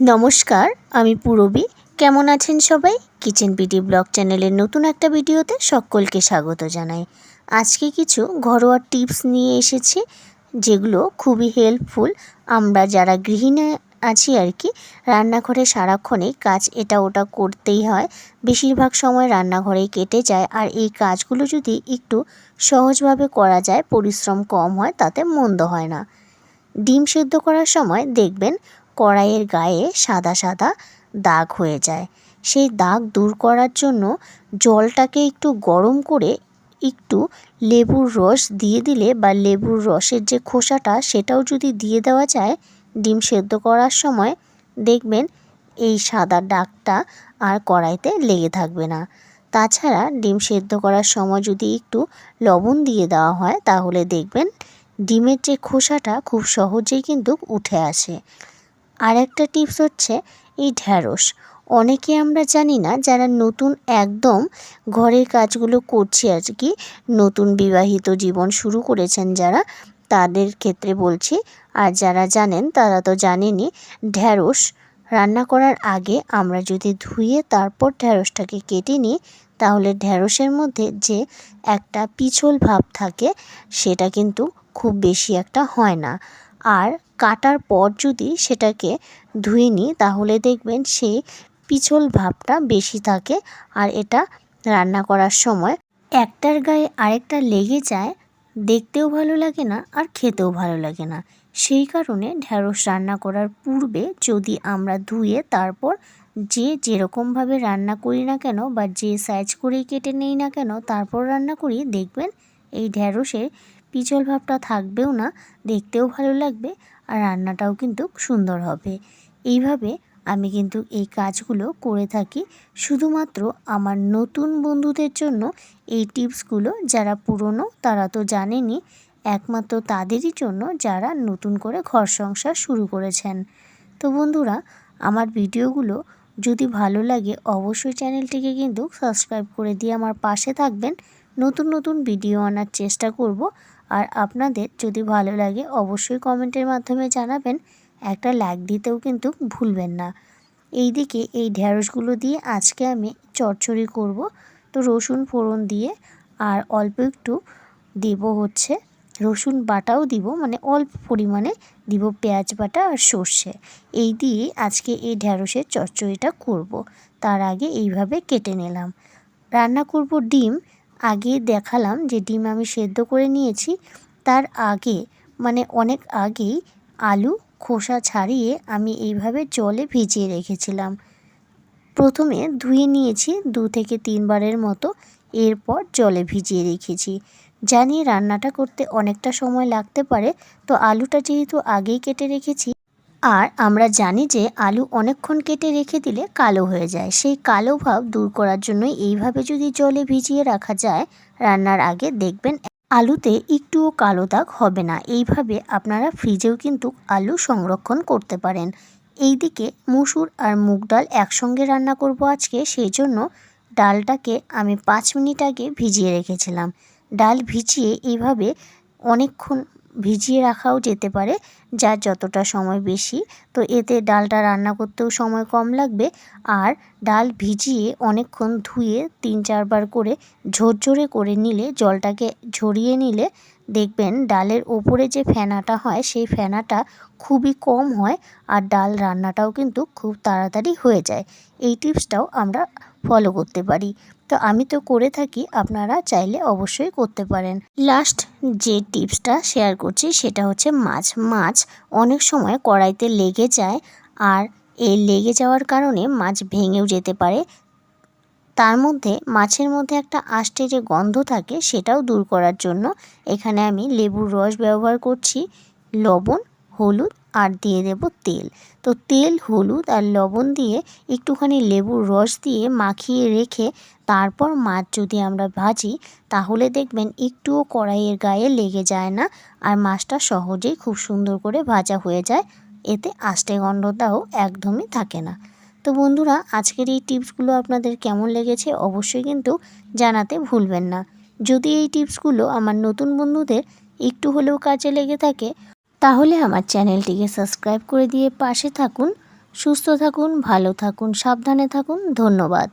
নমস্কার, আমি পূরবী। কেমন আছেন সবাই? কিচেন বিডি ব্লগ চ্যানেলের নতুন একটা ভিডিওতে সকলকে স্বাগত জানাই। আজকে কিছু ঘরোয়া টিপস নিয়ে এসেছি, যেগুলো খুবই হেল্পফুল। আমরা যারা গৃহিণী আছি আর কি, রান্নাঘরে সারাক্ষণে কাজ এটা ওটা করতেই হয়। বেশিরভাগ সময় রান্নাঘরেই কেটে যায় আর এই কাজগুলো যদি একটু সহজভাবে করা যায়, পরিশ্রম কম হয়, তাতে মন্দ হয় না। ডিম সেদ্ধ করার সময় দেখবেন কড়াইয়ের গায়ে সাদা সাদা দাগ হয়ে যায়। সেই দাগ দূর করার জন্য জলটাকে একটু গরম করে একটু লেবুর রস দিয়ে দিলে বা লেবুর রসের যে খোসাটা সেটাও যদি দিয়ে দেওয়া যায় ডিম সেদ্ধ করার সময়, দেখবেন এই সাদা দাগটা আর কড়াইতে লেগে থাকবে না। তাছাড়া ডিম সেদ্ধ করার সময় যদি একটু লবণ দিয়ে দেওয়া হয়, তাহলে দেখবেন ডিমের যে খোসাটা খুব সহজেই কিন্তু উঠে আসে। আর একটা টিপস হচ্ছে এই ঢ্যাঁড়স। অনেকে আমরা জানি না যারা নতুন একদম ঘরের কাজগুলো করছি আর কি, নতুন বিবাহিত জীবন শুরু করেছেন যারা, তাদের ক্ষেত্রে বলছি। আর যারা জানেন, তারা তো জানেনই, ঢ্যাঁড়স রান্না করার আগে আমরা যদি ধুয়ে তারপর ঢ্যাঁড়সটাকে কেটে নিই, তাহলে ঢ্যাঁড়সের মধ্যে যে একটা পিছল ভাব থাকে, সেটা কিন্তু খুব বেশি একটা হয় না। আর কাটার পর যদি সেটাকে ধুয়ে নিই, তাহলে দেখবেন সেই পিছল ভাবটা বেশি থাকে। আর এটা রান্না করার সময় একটার গায়ে আরেকটা লেগে যায়, দেখতেও ভালো লাগে না আর খেতেও ভালো লাগে না। সেই কারণে ঢ্যাঁড়স রান্না করার পূর্বে যদি আমরা ধুয়ে তারপর যে যেরকমভাবে রান্না করি না কেন বা যে সাইজ করেই কেটে নেই না কেন, তারপর রান্না করি, দেখবেন এই ঢ্যাঁড়সের পিছল ভাবটা থাকবেও না, দেখতেও ভালো লাগবে আর রান্নাটাও কিন্তু সুন্দর হবে। এইভাবে আমি কিন্তু এই কাজগুলো করে থাকি। শুধুমাত্র আমার নতুন বন্ধুদের জন্য এই টিপসগুলো যারা পুরনো তারা তো জানেনি একমাত্র তাদেরই জন্য যারা নতুন করে ঘর সংসার শুরু করেছেন। তো বন্ধুরা, আমার ভিডিওগুলো যদি ভালো লাগে অবশ্যই চ্যানেলটিকে কিন্তু সাবস্ক্রাইব করে দিয়ে আমার পাশে থাকবেন। নতুন নতুন ভিডিও আনার চেষ্টা করব। আর আপনাদের যদি ভালো লাগে, অবশ্যই কমেন্টের মাধ্যমে জানাবেন। একটা লাইক দিতেও কিন্তু ভুলবেন না। এই দিকে এই ঢ্যাঁড়সগুলো দিয়ে আজকে আমি চচ্চড়ি করব। তো রসুন ফোড়ন দিয়ে আর অল্প একটু দেব হচ্ছে রসুন বাটাও দিব মানে অল্প পরিমাণে দিব পেঁয়াজ বাটা আর সর্ষে। এই দিয়ে আজকে এই ঢ্যাঁড়সের চচ্চড়িটা করব। তার আগে এইভাবে কেটে নিলাম। রান্না করব ডিম। আগে দেখালাম যে ডিম আমি সেদ্ধ করে নিয়েছি। তার আগে মানে অনেক আগেই আলু খোসা ছাড়িয়ে আমি এইভাবে জলে ভিজিয়ে রেখেছিলাম। প্রথমে ধুয়ে নিয়েছি দু থেকে তিনবারের মতো, এরপর জলে ভিজিয়ে রেখেছি। জানি রান্নাটা করতে অনেকটা সময় লাগতে পারে, তো আলুটা যেহেতু আগেই কেটে রেখেছি আর আমরা জানি যে আলু অনেকক্ষণ কেটে রেখে দিলে কালো হয়ে যায়। সেই কালো ভাব দূর করার জন্যই এইভাবে যদি জলে ভিজিয়ে রাখা যায়, রান্নার আগে দেখবেন আলুতে একটুও কালো দাগ হবে না। এইভাবে আপনারা ফ্রিজেও কিন্তু আলু সংরক্ষণ করতে পারেন। এই দিকে মুসুর আর মুগ ডাল একসঙ্গে রান্না করব আজকে সেই জন্য ডালটাকে আমি পাঁচ মিনিট আগে ভিজিয়ে রেখেছিলাম। ডাল ভিজিয়ে এইভাবে অনেকক্ষণ ভিজিয়ে রাখাও যেতে পারে যার যতটা সময় বেশি। তো এতে ডালটা রান্না করতেও সময় কম লাগবে, আর ডাল ভিজিয়ে অনেকক্ষণ ধুয়ে তিন চারবার করে ঝরঝরে করে নিলে, জলটাকে ঝরিয়ে নিলে দেখবেন ডালের ওপরে যে ফেনাটা হয়, সেই ফেনাটা খুবই কম হয়, আর ডাল রান্নাটাও কিন্তু খুব তাড়াতাড়ি হয়ে যায়। এই টিপসটাও আমরা ফলো করতে পারি। তো আমি তো করে থাকি, আপনারা চাইলে অবশ্যই করতে পারেন। লাস্ট যে টিপসটা শেয়ার করছি সেটা হচ্ছে মাছ। মাছ অনেক সময় কড়াইতে লেগে যায় আর এই লেগে যাওয়ার কারণে মাছ ভেঙেও যেতে পারে। তার মধ্যে মাছের মধ্যে একটা আষ্টে যে গন্ধ থাকে সেটাও দূর করার জন্য এখানে আমি লেবুর রস ব্যবহার করছি, লবণ, হলুদ আর দিয়ে দেব তেল। তো তেল, হলুদ আর লবণ দিয়ে একটুখানি লেবুর রস দিয়ে মাখিয়ে রেখে তারপর মাছ যদি আমরা ভাজি, তাহলে দেখবেন একটুও কড়াইয়ের গায়ে লেগে যায় না আর মাছটা সহজেই খুব সুন্দর করে ভাজা হয়ে যায়। এতে আষ্টে গন্ধটাও একদমই থাকে না। তো বন্ধুরা, আজকের এই টিপসগুলো আপনাদের কেমন লেগেছে অবশ্যই কিন্তু জানাতে ভুলবেন না। যদি এই টিপসগুলো আমার নতুন বন্ধুদের একটু হলেও কাজে লেগে থাকে তাহলে আমার চ্যানেলটিকে সাবস্ক্রাইব করে দিয়ে পাশে থাকুন, সুস্থ থাকুন, ভালো থাকুন, সাবধানে থাকুন, ধন্যবাদ।